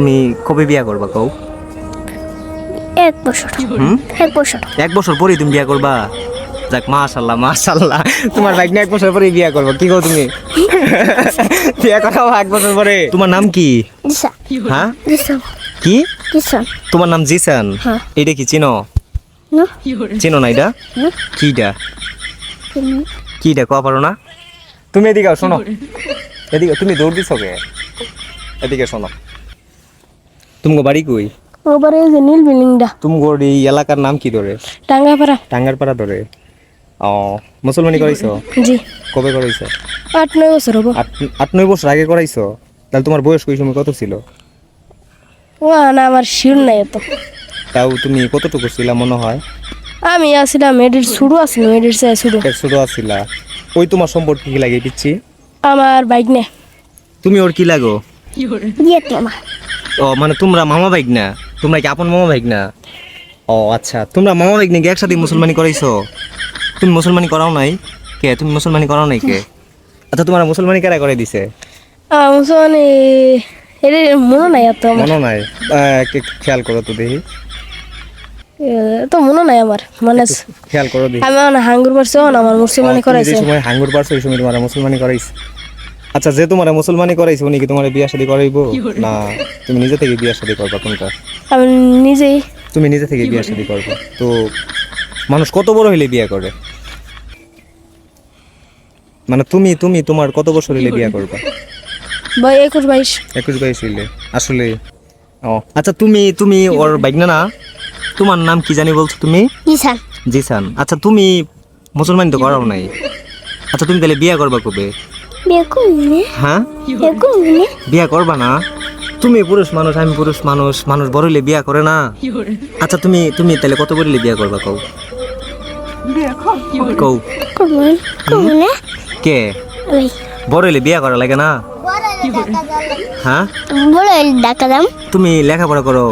তুমি কবে বিয়া করবা কও? এক বছর। এক বছর। এক বছর পরেই তুমি বিয়া করবা? যাক মাশাল্লাহ মাশাল্লাহ তোমার বাইক না এক বছর পরেই বিয়া করবা। কি কও তুমি? বিয়া করাও এক বছর পরে। তোমার নাম কি? হ্যাঁ? কি? তোমার নাম জিসান? হ্যাঁ। এটা কি চিনো? চিনো না এটা কিটা? তুমি? কিটা? কয়া পারো না। তুমি এদিকে শোনো। এদিকে তুমি দৌড় দিছো কে? এদিকে শোনো। তুমি বাড়ি কই ওবারে যে নীল বিল্ডিংটা তুমি এই এলাকার নাম কি ধরে টাঙ্গাপাড়া টাঙ্গারপাড়া ধরে ও মুসলমানি করাইছো জি কবে করাইছো আট নয় বছর হব আট আট নয় বছর আগে করাইছো তাহলে তোমার বয়স ওই সময় কত ছিল ও না আমার শির নাই এত তাও তুমি কতটুকু ছিল মনে হয় আমি আসছিলাম এডির শুরু আসছিল এডির চাই শুরু ছোট আছিলা ওই তোমার সম্পর্কে কি লাগে পিচ্ছি আমার বাইক নে তুমি ওর কি লাগো ইয়ে তোমার ও মানে তোমরা মামা বাইক না তোমরা কি আপন মামা বাইক না ও আচ্ছা তোমরা মামা বাইক নাকি একসাথে মুসলমানি করাইছো? তুমি মুসলমানি করাও নাই? কে তুমি মুসলমানি করাও নাই কে? আচ্ছা তোমার মুসলমানি কারা করে দিছে? মুসলমান এর মনে নাই এত মনে নাই। খেয়াল করো তো দেখি। তো মনে নাই আমার মানে খেয়াল করো দেখি। আমি মানে হাঙ্গুর পারছি আমার মুসলমানি করাইছে। সময় হাঙ্গুর পারছ সময় তোমার মুসলমানি করাইছে। আচ্ছা যে তোমার মুসলমানি করাইছে উনি কি তোমার বিয়া শাদী করাইবো? না তুমি নিজে থেকে বিয়া শাদী করবা কোনটা? আমি নিজেই। তুমি নিজে থেকে বিয়া শাদী করবা। তো মানুষ কত বড় হইলে বিয়া করে? মানে তুমি তুমি তোমার কত বছর হইলে বিয়া করবা? বা একুশ বাইশ। একুশ বাইশ হইলে আসলে। ও আচ্ছা তুমি তুমি ওর বাইক না না? তোমার নাম কি জানি বলছো তুমি? কিষান জিসান। আচ্ছা তুমি মুসলমান তো করাও নাই। আচ্ছা তুমি তাহলে বিয়া করবা কবে? বিয়ে করবি হ্যাঁ? বিয়ে করবি বিয়া করবা না? তুমি পুরুষ মানুষ আমি পুরুষ মানুষ মানুষ বড় হইলে বিয়া করে না? আচ্ছা তুমি তুমি তাহলে কত বড় বিয়া করবা কও? কও। কে? বড় হইলে বিয়া করা লাগে না? হ্যাঁ? বলো ডাকা দাম। তুমি লেখাপড়া করো?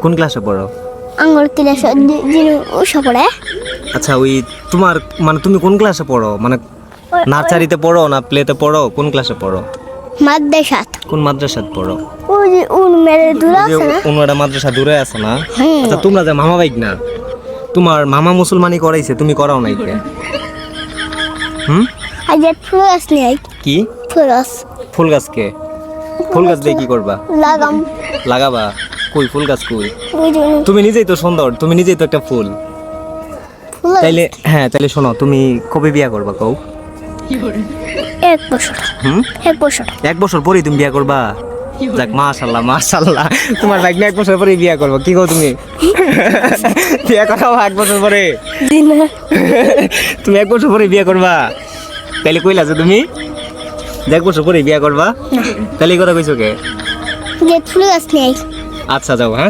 কোন ক্লাসে পড়ো? আঙ্গুর ক্লাস পড়ে আচ্ছা ওই তোমার মানে তুমি কোন ক্লাসে পড়ো? মানে নার্সারিতে পড়ো না প্লেতে পড়ো? কোন ক্লাসে পড়ো? মাদ্রাসাত। কোন মাদ্রাসাত পড়ো? ওই উন মেরে দূর আছে না? একটা মাদ্রাসা দূরে আছে না? হ্যাঁ। আচ্ছা তোমরা যে মামা বাইক না তোমার মামা মুসলমানি করাইছে তুমি করাও নাই কে? হুম? আজ ফুল গাছ নেই কি? ফুল গাছ। ফুল গাছ কে? ফুল গাছ দিয়ে কি করবা? লাগাম। লাগাবা? কই ফুল গাছ কই? তুমি নিজেই তো সুন্দর তুমি নিজেই তো একটা ফুল। ফুল তাইলে হ্যাঁ তাইলে শোনো তুমি কবে বিয়া করবা কও? এক বছর। হুম? এক বছর। এক বছর পরেই তুমি বিয়া করবা? যাক মাশাল্লাহ মাশাল্লাহ তোমার বাইক না এক বছর পরেই বিয়া করবা। কি কও তুমি? বিয়া করাও এক বছর পরে। তুমি এক বছর পরে বিয়া করবা? তাইলে কইলা যে তুমি এক বছর পরে বিয়া করবা? তাইলে কথা কইছো কে? ফুল আচ্ছা যাও হ্যাঁ?